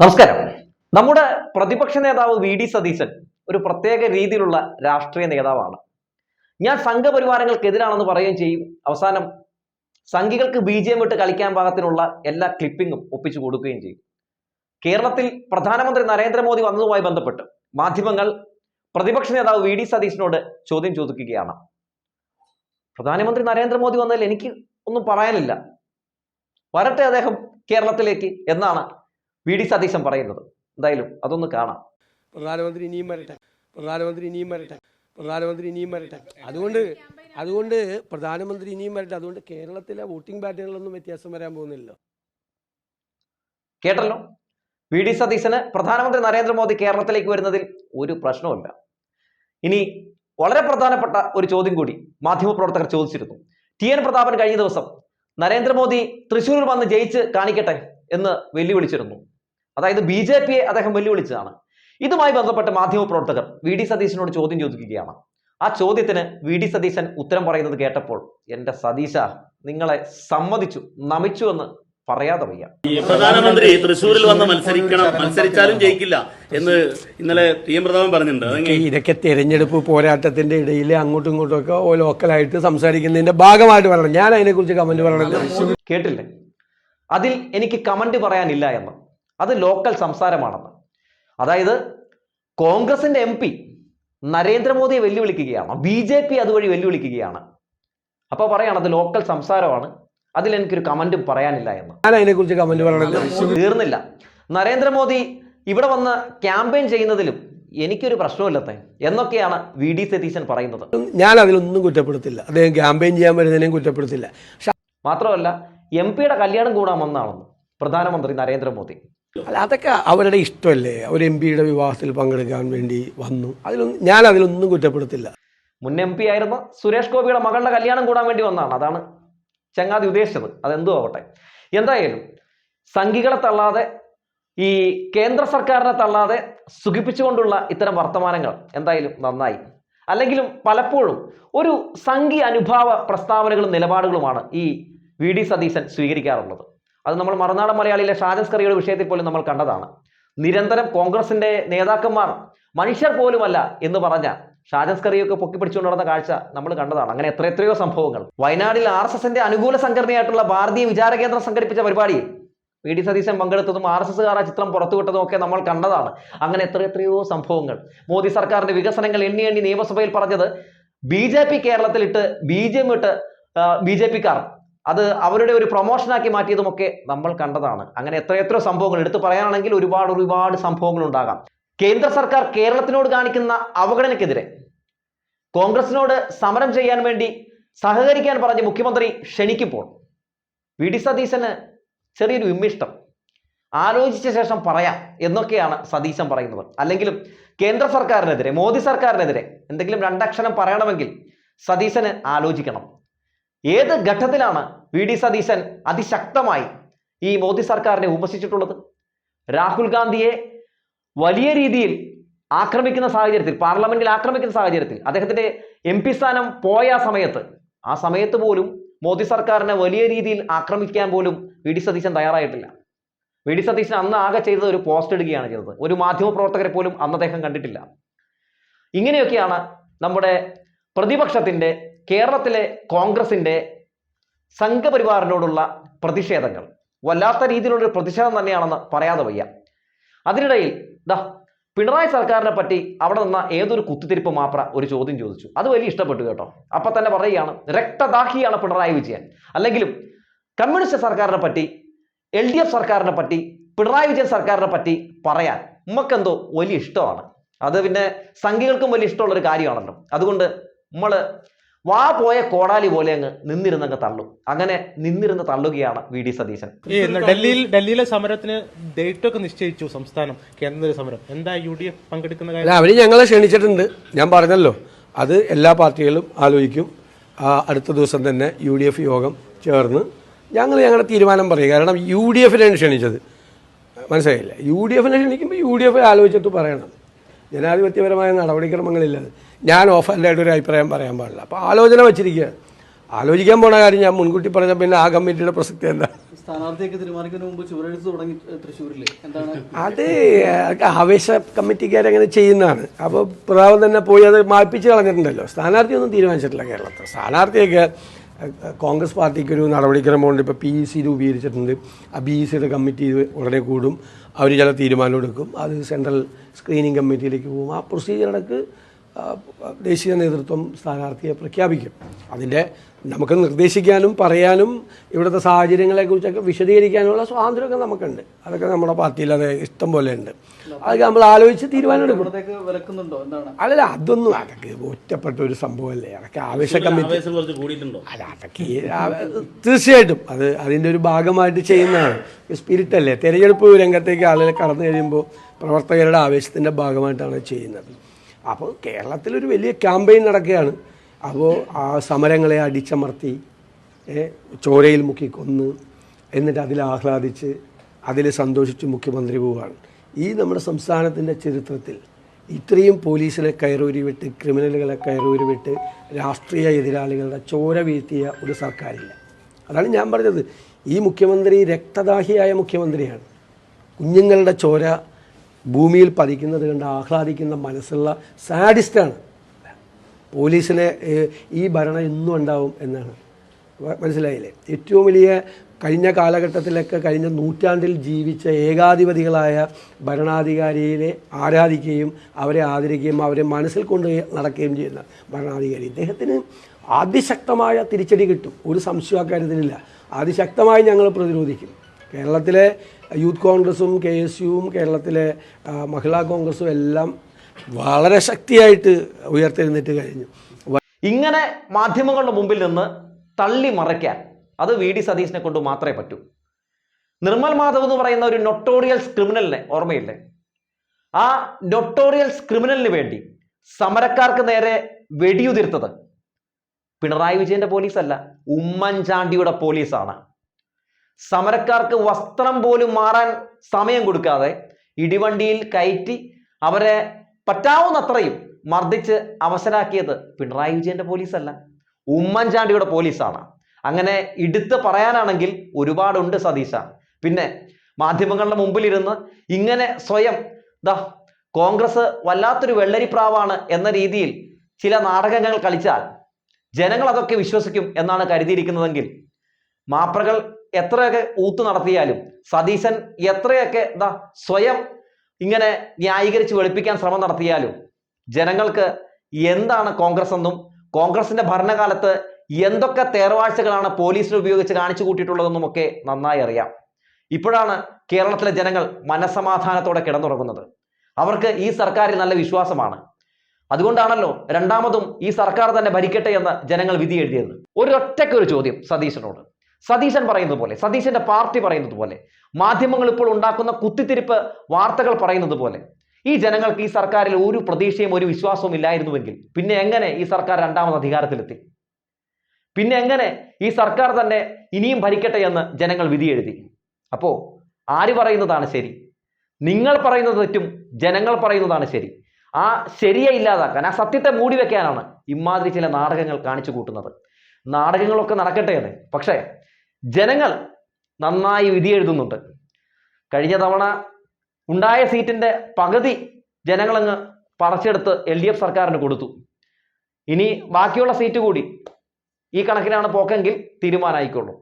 നമസ്കാരം. നമ്മുടെ പ്രതിപക്ഷ നേതാവ് വി ഡി സതീശൻ ഒരു പ്രത്യേക രീതിയിലുള്ള രാഷ്ട്രീയ നേതാവാണ്. ഞാൻ സംഘപരിവാരങ്ങൾക്കെതിരാണെന്ന് പറയുകയും ചെയ്യും. അവസാനം സംഘികൾക്ക് ബി ജെ വിട്ട് കളിക്കാൻ പാകത്തിനുള്ള എല്ലാ ക്ലിപ്പിങ്ങും ഒപ്പിച്ചു കൊടുക്കുകയും ചെയ്യും. കേരളത്തിൽ പ്രധാനമന്ത്രി നരേന്ദ്രമോദി വന്നതുമായി ബന്ധപ്പെട്ട് മാധ്യമങ്ങൾ പ്രതിപക്ഷ നേതാവ് വി ഡി സതീശനോട് ചോദ്യം ചോദിക്കുകയാണ്. പ്രധാനമന്ത്രി നരേന്ദ്രമോദി വന്നതിൽ എനിക്ക് ഒന്നും പറയാനില്ല. വരട്ടെ അദ്ദേഹം കേരളത്തിലേക്ക് എന്നാണ് വി ഡി സതീശൻ പറയുന്നത്. എന്തായാലും അതൊന്ന് കാണാം. പ്രധാനമന്ത്രി ഇനിയും വരട്ടെ. പ്രധാനമന്ത്രി ഇനിയും വരട്ടെ. പ്രധാനമന്ത്രി ഇനിയും വരട്ടെ. അതുകൊണ്ട് അതുകൊണ്ട് പ്രധാനമന്ത്രി ഇനിയും വരട്ടെ. അതുകൊണ്ട് കേരളത്തിലെ വോട്ടിംഗ് പാറ്റേണിലൊന്നും വ്യത്യാസം വരാൻ പോകുന്നില്ലല്ലോ. കേട്ടല്ലോ? വി ഡി സതീശന് പ്രധാനമന്ത്രി നരേന്ദ്രമോദി കേരളത്തിലേക്ക് വരുന്നതിൽ ഒരു പ്രശ്നവുമില്ല. ഇനി വളരെ പ്രധാനപ്പെട്ട ഒരു ചോദ്യം കൂടി മാധ്യമപ്രവർത്തകർ ചോദിച്ചിരുന്നു. ടി എൻ പ്രതാപൻ കഴിഞ്ഞ ദിവസം നരേന്ദ്രമോദി തൃശ്ശൂരിൽ വന്ന് ജയിച്ച് കാണിക്കട്ടെ എന്ന് വെല്ലുവിളിച്ചിരുന്നു. അതായത് ബി ജെ പിയെ അദ്ദേഹം വെല്ലുവിളിച്ചതാണ്. ഇതുമായി ബന്ധപ്പെട്ട് മാധ്യമപ്രവർത്തകർ വി ഡി സതീശനോട് ചോദ്യം ചോദിക്കുകയാണ്. ആ ചോദ്യത്തിന് വി ഡി സതീശൻ ഉത്തരം പറയുന്നത് കേട്ടപ്പോൾ എന്റെ സതീശ നിങ്ങളെ സമ്മതിച്ചു നമിച്ചു എന്ന് പറയാതെ വയ്യ. ഈ പ്രധാനമന്ത്രി തൃശ്ശൂരിൽ വന്ന് മത്സരിക്കണം മത്സരിച്ചാലും ജയിക്കില്ല എന്ന് ഇന്നലെ ടി എം പ്രതാപൻ പറഞ്ഞിട്ടുണ്ട്. ഇതൊക്കെ തെരഞ്ഞെടുപ്പ് പോരാട്ടത്തിന്റെ ഇടയിൽ അങ്ങോട്ടും ഇങ്ങോട്ടും ഒക്കെ ലോക്കലായിട്ട് സംസാരിക്കുന്നതിന്റെ ഭാഗമായിട്ട് പറയണം. ഞാൻ അതിനെക്കുറിച്ച് കമന്റ് പറയണം കേട്ടില്ലേ? അതിൽ എനിക്ക് കമന്റ് പറയാനില്ല എന്ന്. അത് ലോക്കൽ സംസാരമാണെന്ന്. അതായത് കോൺഗ്രസിന്റെ എം പി നരേന്ദ്രമോദിയെ വെല്ലുവിളിക്കുകയാണ് ബി ജെ പി അതുവഴി വെല്ലുവിളിക്കുകയാണ്. അപ്പോൾ പറയാണ് അത് ലോക്കൽ സംസാരമാണ് അതിൽ എനിക്കൊരു കമന്റും പറയാനില്ല എന്ന്. അതിനെക്കുറിച്ച് കമന്റ് പറയണത്? തീർന്നില്ല. നരേന്ദ്രമോദി ഇവിടെ വന്ന് ക്യാമ്പയിൻ ചെയ്യുന്നതിലും എനിക്കൊരു പ്രശ്നമില്ലത്തെ എന്നൊക്കെയാണ് വി ഡി സതീശൻ പറയുന്നത്. ഞാൻ അതിലൊന്നും കുറ്റപ്പെടുത്തില്ല. അദ്ദേഹം ക്യാമ്പയിൻ ചെയ്യാൻ വരുന്നതിനെയും കുറ്റപ്പെടുത്തില്ല. മാത്രമല്ല എം പിയുടെ കല്യാണം കൂടാൻ വന്നാണെന്ന് പ്രധാനമന്ത്രി നരേന്ദ്രമോദി. അല്ല അതൊക്കെ അവരുടെ ഇഷ്ടമല്ലേ? അവർ എം പിയുടെ വിവാഹത്തിൽ പങ്കെടുക്കാൻ വേണ്ടി വന്നു. അതിലൊന്നും ഞാൻ അതിലൊന്നും കുറ്റപ്പെടുത്തില്ല. മുൻ എം പി ആയിരുന്ന സുരേഷ് ഗോപിയുടെ മകളുടെ കല്യാണം കൂടാൻ വേണ്ടി വന്നതാണ്. അതാണ് ചങ്ങാതി ഉദ്ദേശിച്ചത്. അതെന്തോ ആവട്ടെ. എന്തായാലും സംഘികളെ തള്ളാതെ ഈ കേന്ദ്ര സർക്കാരിനെ തള്ളാതെ സുഖിപ്പിച്ചുകൊണ്ടുള്ള ഇത്തരം വർത്തമാനങ്ങൾ എന്തായാലും നന്നായി. അല്ലെങ്കിലും പലപ്പോഴും ഒരു സംഘി അനുഭാവ പ്രസ്താവനകളും നിലപാടുകളുമാണ് ഈ വി ഡി സതീശൻ സ്വീകരിക്കാറുള്ളത്. അത് നമ്മൾ മറുനാടൻ മലയാളിയിലെ ഷാജൻ കറിയുടെ വിഷയത്തിൽ പോലും നമ്മൾ കണ്ടതാണ്. നിരന്തരം കോൺഗ്രസിന്റെ നേതാക്കന്മാർ മനുഷ്യർ പോലുമല്ല എന്ന് പറഞ്ഞ ഷാജൻ കറിയൊക്കെ പൊക്കി പിടിച്ചുകൊണ്ട് നടന്ന കാഴ്ച നമ്മൾ കണ്ടതാണ്. അങ്ങനെ എത്ര എത്രയോ സംഭവങ്ങൾ. വയനാടിൽ ആർ എസ് എസിന്റെ അനുകൂല സംഘടനയായിട്ടുള്ള ഭാരതീയ വിചാര കേന്ദ്രം സംഘടിപ്പിച്ച പരിപാടി. വി ഡി സതീശൻ പങ്കെടുത്തതും ആർ എസ് എസ്സുകാർ ആ ചിത്രം പുറത്തുവിട്ടതും ഒക്കെ നമ്മൾ കണ്ടതാണ്. അങ്ങനെ എത്ര എത്രയോ സംഭവങ്ങൾ. മോദി സർക്കാരിന്റെ വികസനങ്ങൾ എണ്ണി എണ്ണി നിയമസഭയിൽ പറഞ്ഞത് ബി ജെ പി കേരളത്തിലിട്ട് ബി ജെ പി ഇട്ട് ബി ജെ പിക്കാർ അത് അവരുടെ ഒരു പ്രൊമോഷനാക്കി മാറ്റിയതുമൊക്കെ നമ്മൾ കണ്ടതാണ്. അങ്ങനെ എത്ര എത്ര സംഭവങ്ങൾ. എടുത്തു പറയാനാണെങ്കിൽ ഒരുപാട് ഒരുപാട് സംഭവങ്ങൾ ഉണ്ടാകാം. കേന്ദ്ര സർക്കാർ കേരളത്തിനോട് കാണിക്കുന്ന അവഗണനയ്ക്കെതിരെ കോൺഗ്രസിനോട് സമരം ചെയ്യാൻ വേണ്ടി സഹകരിക്കാൻ പറഞ്ഞ് മുഖ്യമന്ത്രി ക്ഷണിക്കുമ്പോൾ വി ഡി സതീശന് ചെറിയൊരു വിമ്മിഷ്ടം. ആലോചിച്ച ശേഷം പറയാം എന്നൊക്കെയാണ് സതീശൻ പറയുന്നത്. അല്ലെങ്കിലും കേന്ദ്ര സർക്കാരിനെതിരെ മോദി സർക്കാരിനെതിരെ എന്തെങ്കിലും രണ്ടക്ഷരം പറയണമെങ്കിൽ സതീശന് ആലോചിക്കണം. ഏത് ഘട്ടത്തിലാണ് വി ഡി സതീശൻ അതിശക്തമായി ഈ മോദി സർക്കാരിനെ വിമർശിച്ചിട്ടുള്ളത് രാഹുൽ ഗാന്ധിയെ വലിയ രീതിയിൽ ആക്രമിക്കുന്ന സാഹചര്യത്തിൽ പാർലമെന്റിൽ ആക്രമിക്കുന്ന സാഹചര്യത്തിൽ അദ്ദേഹത്തിന്റെ എം പി സ്ഥാനം പോയ ആ സമയത്ത് ആ സമയത്ത് പോലും മോദി സർക്കാരിനെ വലിയ രീതിയിൽ ആക്രമിക്കാൻ പോലും വി ഡി സതീശൻ തയ്യാറായിട്ടില്ല. വി ഡി സതീശൻ അന്ന് ആകെ ചെയ്തത് ഒരു പോസ്റ്റ് ഇടുകയാണ് ചെയ്തത്. ഒരു മാധ്യമപ്രവർത്തകരെ പോലും അന്ന് അദ്ദേഹം കണ്ടിട്ടില്ല. ഇങ്ങനെയൊക്കെയാണ് നമ്മുടെ പ്രതിപക്ഷത്തിന്റെ കേരളത്തിലെ കോൺഗ്രസിന്റെ സംഘപരിവാറിനോടുള്ള പ്രതിഷേധങ്ങൾ വല്ലാത്ത രീതിയിലുള്ള പ്രതിഷേധം തന്നെയാണെന്ന് പറയാതെ വയ്യ. അതിനിടയിൽ ദാ പിണറായി സർക്കാരിനെ പറ്റി അവിടെ നിന്ന ഏതൊരു കുത്തിത്തിരിപ്പ് മാപ്ര ഒരു ചോദ്യം ചോദിച്ചു. അത് വലിയ ഇഷ്ടപ്പെട്ടു കേട്ടോ. അപ്പൊ തന്നെ പറയുകയാണ് രക്തദാഹിയാണ് പിണറായി വിജയൻ. അല്ലെങ്കിലും കമ്മ്യൂണിസ്റ്റ് സർക്കാരിനെ പറ്റി എൽ ഡി എഫ് സർക്കാരിനെ പറ്റി പിണറായി വിജയൻ സർക്കാരിനെ പറ്റി പറയാൻ ഉമ്മക്കെന്തോ വലിയ ഇഷ്ടമാണ്. അത് പിന്നെ സംഘികൾക്കും വലിയ ഇഷ്ടമുള്ള ഒരു കാര്യമാണല്ലോ. അതുകൊണ്ട് നമ്മൾ വാ പോയ കോടാലി പോലെ അങ്ങ് നിന്നിരുന്നങ്ങ് തള്ളും. അങ്ങനെ നിന്നിരുന്ന് തള്ളുകയാണ് വി ഡി സതീശൻ. ഡൽഹിയിൽ ഡൽഹിയിലെ സമരത്തിന് ഡേറ്റ് ഒക്കെ നിശ്ചയിച്ചു സംസ്ഥാനം കേന്ദ്ര സമരം. എന്താ യു ഡി എഫ് പങ്കെടുക്കുന്ന കാര്യം? അവർ ഞങ്ങളെ ക്ഷണിച്ചിട്ടുണ്ട്. ഞാൻ പറഞ്ഞല്ലോ. അത് എല്ലാ പാർട്ടികളും ആലോചിക്കും. അടുത്ത ദിവസം തന്നെ യു ഡി എഫ് യോഗം ചേർന്ന് ഞങ്ങൾ ഞങ്ങളുടെ തീരുമാനം പറയും. കാരണം യു ഡി എഫിനാണ് ക്ഷണിച്ചത്. മനസ്സിലായില്ല? യു ഡി എഫിനെ ക്ഷണിക്കുമ്പോൾ യു ഡി എഫ് ആലോചിച്ചിട്ട് പറയണം. ജനാധിപത്യപരമായ നടപടിക്രമങ്ങളില്ല ഞാൻ ഓഫൻഡായിട്ട് ഒരു അഭിപ്രായം പറയാൻ പാടില്ല. അപ്പോൾ ആലോചന വെച്ചിരിക്കുക. ആലോചിക്കാൻ പോണ കാര്യം ഞാൻ മുൻകൂട്ടി പറഞ്ഞ പിന്നെ ആ കമ്മിറ്റിയുടെ പ്രസക്തി എന്താ? സ്ഥാനാർത്ഥിയൊക്കെ തീരുമാനിക്കുന്നതിന് മുമ്പ് ചുവരെഴുത്ത് തുടങ്ങി തൃശ്ശൂരിൽ എന്താണ്? അത് ആവേശ കമ്മിറ്റിക്കാരങ്ങനെ ചെയ്യുന്നതാണ്. അപ്പോൾ പിതാവ് തന്നെ പോയി അത് മാപ്പിച്ച് കളഞ്ഞിട്ടുണ്ടല്ലോ. സ്ഥാനാർത്ഥിയൊന്നും തീരുമാനിച്ചിട്ടില്ല കേരളത്തിൽ. സ്ഥാനാർത്ഥിയൊക്കെ കോൺഗ്രസ് പാർട്ടിക്ക് ഒരു നടപടിക്രമമുണ്ട്. ഇപ്പോൾ പി സി രൂപീകരിച്ചിട്ടുണ്ട്. ആ പി സിയുടെ കമ്മിറ്റി ഉടനെ കൂടും. അവർ ചില തീരുമാനം എടുക്കും അത് സെൻട്രൽ സ്ക്രീനിങ് കമ്മിറ്റിയിലേക്ക് പോകും. ആ പ്രൊസീജിയറിടക്ക് ദേശീയ നേതൃത്വം സ്ഥാനാർത്ഥിയെ പ്രഖ്യാപിക്കും. അതിന്റെ നമുക്ക് നിർദ്ദേശിക്കാനും പറയാനും ഇവിടുത്തെ സാഹചര്യങ്ങളെക്കുറിച്ചൊക്കെ വിശദീകരിക്കാനുള്ള സ്വാതന്ത്ര്യമൊക്കെ നമുക്കുണ്ട്. അതൊക്കെ നമ്മുടെ പാർട്ടിയിൽ അത് ഇഷ്ടം പോലെ ഉണ്ട്. അതൊക്കെ നമ്മൾ ആലോചിച്ച് തീരുമാനമെടുക്കും. അല്ലല്ല അതൊന്നും അതൊക്കെ ഒറ്റപ്പെട്ട ഒരു സംഭവമല്ലേ? അതൊക്കെ ആവേശ കമ്മിറ്റി അല്ല അതൊക്കെ തീർച്ചയായിട്ടും. അത് അതിന്റെ ഒരു ഭാഗമായിട്ട് ചെയ്യുന്നതാണ്. സ്പിരിറ്റ് അല്ലേ തെരഞ്ഞെടുപ്പ് രംഗത്തേക്ക് ആളുകൾ കടന്നു കഴിയുമ്പോൾ പ്രവർത്തകരുടെ ആവേശത്തിന്റെ ഭാഗമായിട്ടാണ് ചെയ്യുന്നത്. അപ്പോൾ കേരളത്തിലൊരു വലിയ ക്യാമ്പയിൻ നടക്കുകയാണ്. അപ്പോൾ ആ സമരങ്ങളെ അടിച്ചമർത്തി ചോരയിൽ മുക്കി കൊന്ന് എന്നിട്ട് അതിൽ ആഹ്ലാദിച്ച് അതിൽ സന്തോഷിച്ച് മുഖ്യമന്ത്രി പോവുകയാണ്. ഈ നമ്മുടെ സംസ്ഥാനത്തിന്റെ ചരിത്രത്തിൽ ഇത്രയും പോലീസിനെ കയറൂരി വിട്ട് ക്രിമിനലുകളെ കയറൂരി വിട്ട് രാഷ്ട്രീയ എതിരാളികളുടെ ചോര വീഴ്ത്തിയ ഒരു സർക്കാരില്ല. അതാണ് ഞാൻ പറഞ്ഞത്. ഈ മുഖ്യമന്ത്രി രക്തദാഹിയായ മുഖ്യമന്ത്രിയാണ്. കുഞ്ഞുങ്ങളുടെ ചോര ഭൂമിയിൽ പതിക്കുന്നത് കണ്ട് ആഹ്ലാദിക്കുന്ന മനസ്സുള്ള സാഡിസ്റ്റാണ്. പോലീസിനെ ഈ ഭരണം എന്നും ഉണ്ടാവും എന്നാണ്. മനസ്സിലായില്ലേ? ഏറ്റവും വലിയ കഴിഞ്ഞ കാലഘട്ടത്തിലൊക്കെ കഴിഞ്ഞ നൂറ്റാണ്ടിൽ ജീവിച്ച ഏകാധിപതികളായ ഭരണാധികാരിയെ ആരാധിക്കുകയും അവരെ ആദരിക്കുകയും അവരെ മനസ്സിൽ കൊണ്ട് നടക്കുകയും ചെയ്യുന്ന ഭരണാധികാരി. ഇദ്ദേഹത്തിന് അതിശക്തമായ തിരിച്ചടി കിട്ടും. ഒരു സംശയം അക്കാര്യത്തിലില്ല അതിശക്തമായി ഞങ്ങൾ പ്രതിരോധിക്കും. കേരളത്തിലെ യൂത്ത് കോൺഗ്രസും കെ എസ് യുവും കേരളത്തിലെ മഹിളാ കോൺഗ്രസും എല്ലാം വളരെ ശക്തിയായിട്ട് ഉയർത്തെഴുന്നേറ്റ് കഴിഞ്ഞു. ഇങ്ങനെ മാധ്യമങ്ങളുടെ മുമ്പിൽ നിന്ന് തള്ളി മറയ്ക്കാൻ അത് വി ഡി സതീശിനെ കൊണ്ട് മാത്രമേ പറ്റൂ. നിർമ്മൽ മാധവ് എന്ന് പറയുന്ന ഒരു നൊട്ടോറിയൽസ് ക്രിമിനലിനെ ഓർമ്മയില്ലേ? ആ നൊട്ടോറിയൽസ് ക്രിമിനലിന് വേണ്ടി സമരക്കാർക്ക് നേരെ വെടിയുതിർത്തത് പിണറായി വിജയന്റെ പോലീസല്ല ഉമ്മൻചാണ്ടിയുടെ പോലീസാണ്. സമരക്കാർക്ക് വസ്ത്രം പോലും മാറാൻ സമയം കൊടുക്കാതെ ഇടിവണ്ടിയിൽ കയറ്റി അവരെ പറ്റാവുന്നത്രയും മർദ്ദിച്ച് അവസരാക്കിയത് പിണറായി വിജയന്റെ പോലീസല്ല. ഉമ്മൻചാണ്ടിയുടെ പോലീസാണ്. അങ്ങനെ എടുത്ത് പറയാനാണെങ്കിൽ ഒരുപാടുണ്ട് സതീശ. പിന്നെ മാധ്യമങ്ങളുടെ മുമ്പിലിരുന്ന് ഇങ്ങനെ സ്വയം ദാ കോൺഗ്രസ് വല്ലാത്തൊരു വെള്ളരിപ്രാവാണ് എന്ന രീതിയിൽ ചില നാടകങ്ങൾ കളിച്ചാൽ ജനങ്ങൾ അതൊക്കെ വിശ്വസിക്കും എന്നാണ് കരുതിയിരിക്കുന്നതെങ്കിൽ മാപ്രകൾ എത്രയൊക്കെ ഊത്ത് നടത്തിയാലും സതീശൻ എത്രയൊക്കെ എന്താ സ്വയം ഇങ്ങനെ ന്യായീകരിച്ച് വെളുപ്പിക്കാൻ ശ്രമം നടത്തിയാലും ജനങ്ങൾക്ക് എന്താണ് കോൺഗ്രസ് എന്നും കോൺഗ്രസിന്റെ ഭരണകാലത്ത് എന്തൊക്കെ തേർവാഴ്ചകളാണ് പോലീസിനെ ഉപയോഗിച്ച് കാണിച്ചു കൂട്ടിയിട്ടുള്ളതെന്നും ഒക്കെ നന്നായി അറിയാം. ഇപ്പോഴാണ് കേരളത്തിലെ ജനങ്ങൾ മനസമാധാനത്തോടെ കിടന്നുറങ്ങുന്നത്. അവർക്ക് ഈ സർക്കാരിൽ നല്ല വിശ്വാസമാണ്. അതുകൊണ്ടാണല്ലോ രണ്ടാമതും ഈ സർക്കാർ തന്നെ ഭരിക്കട്ടെ എന്ന് ജനങ്ങൾ വിധി എഴുതിയത്. ഒരൊറ്റയ്ക്കൊരു ചോദ്യം സതീശനോട്. സതീശൻ പറയുന്നത് പോലെ സതീശന്റെ പാർട്ടി പറയുന്നത് പോലെ മാധ്യമങ്ങൾ ഇപ്പോൾ ഉണ്ടാക്കുന്ന കുത്തിത്തിരിപ്പ് വാർത്തകൾ പറയുന്നത് പോലെ ഈ ജനങ്ങൾക്ക് ഈ സർക്കാരിൽ ഒരു പ്രതീക്ഷയും ഒരു വിശ്വാസവും ഇല്ലായിരുന്നുവെങ്കിൽ പിന്നെ എങ്ങനെ ഈ സർക്കാർ രണ്ടാമത് അധികാരത്തിലെത്തി? പിന്നെ എങ്ങനെ ഈ സർക്കാർ തന്നെ ഇനിയും ഭരിക്കട്ടെ എന്ന് ജനങ്ങൾ വിധി എഴുതി? അപ്പോ ആര് പറയുന്നതാണ് ശരി? നിങ്ങൾ പറയുന്നത് തെറ്റും ജനങ്ങൾ പറയുന്നതാണ് ശരി. ആ ശരിയെ ഇല്ലാതാക്കാൻ ആ സത്യത്തെ മൂടി വെക്കാനാണ് ഇമാതിരി ചില നാടകങ്ങൾ കാണിച്ചു കൂട്ടുന്നത്. നാടകങ്ങളൊക്കെ നടക്കട്ടെ എന്ന് പക്ഷേ ജനങ്ങൾ നന്നായി വിധി എഴുതുന്നുണ്ട്. കഴിഞ്ഞ തവണ ഉണ്ടായ സീറ്റിന്റെ പകുതി ജനങ്ങളങ്ങ് പറിച്ചെടുത്ത് എൽ ഡി എഫ് സർക്കാരിന് കൊടുത്തു. ഇനി ബാക്കിയുള്ള സീറ്റ് കൂടി ഈ കണക്കിനാണ് പോക്കെങ്കിൽ തീരുമാനമായിക്കൊള്ളൂ